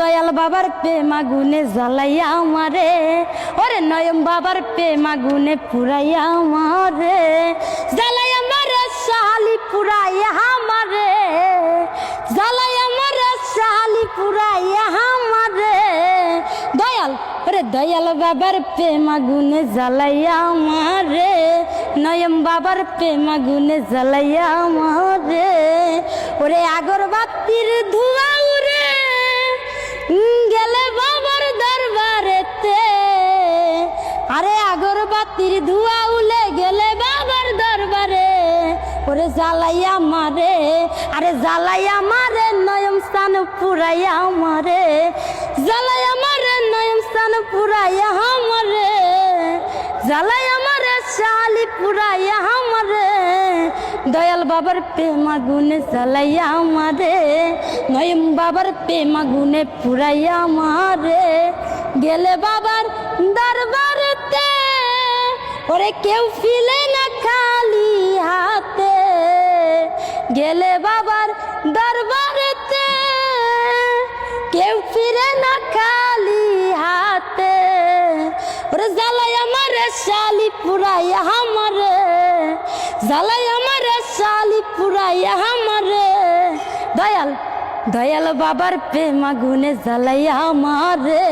দয়াল বাবার প্রেম আগুনে জ্বালাইয়া আমারে। ওরে নয়ম বাবার প্রেম আগুনে পুরাইয়া আমারে। জ্বালাই আমারে শালি পুরাইয়া আমারে। জ্বালাই আমারে শালি পুরাইয়া আমারে। দয়াল, ওরে দয়াল বাবার প্রেম আগুনে জ্বালাইয়া আমারে। নয়ম বাবার প্রেম আগুনে জ্বালাইয়া আমারে। ওরে আগরবাতির ধোঁয়া আরে আগরবাতির ধোঁয়া উলে গেলে বাবার দরবারে। ওরে জ্বালাইয়া মারে, আরে জ্বালাইয়া মারে নয়ম স্থান পুরাইয়া মারে। জ্বালাইয়া মারে নয়ম স্থান পুরাইয়া মারে। জ্বালাইয়া মারে, শালি পুরাইয়া মারে। দয়াল বাবার প্রেম গুনে জ্বালাইয়া মারে। নয়ম বাবার প্রেম গুনে পুরাইয়া মারে। গেলে বাবার কেউ ফিলে না খালি হাতে। গেলে বাবার দরবারেতে। কেউ ফিরে না খালি হাতে। ওরে জ্বালাই আমার শালি পুরাইয়া আমারে জ্বালাই আমার শালি পুরাইয়া আমারে দয়াল। দয়াল বাবার প্রেম আগুনে জ্বালাইয়া আমারে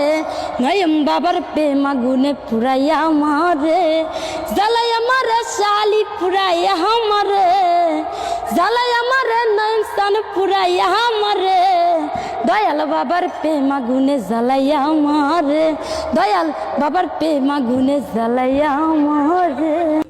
নয়ম বাবার প্রেম আগুনে পুরাইয়া আমারে জ্বালাই আমার শালি পুরাইয়া আমারে জ্বালাই আমার নয়ম স্থান পুরাইয়া আমারে দয়াল বাবার প্রেম আগুনে জ্বালাইয়া আমারে দয়াল বাবার প্রেম আগুনে জ্বালাইয়া আমারে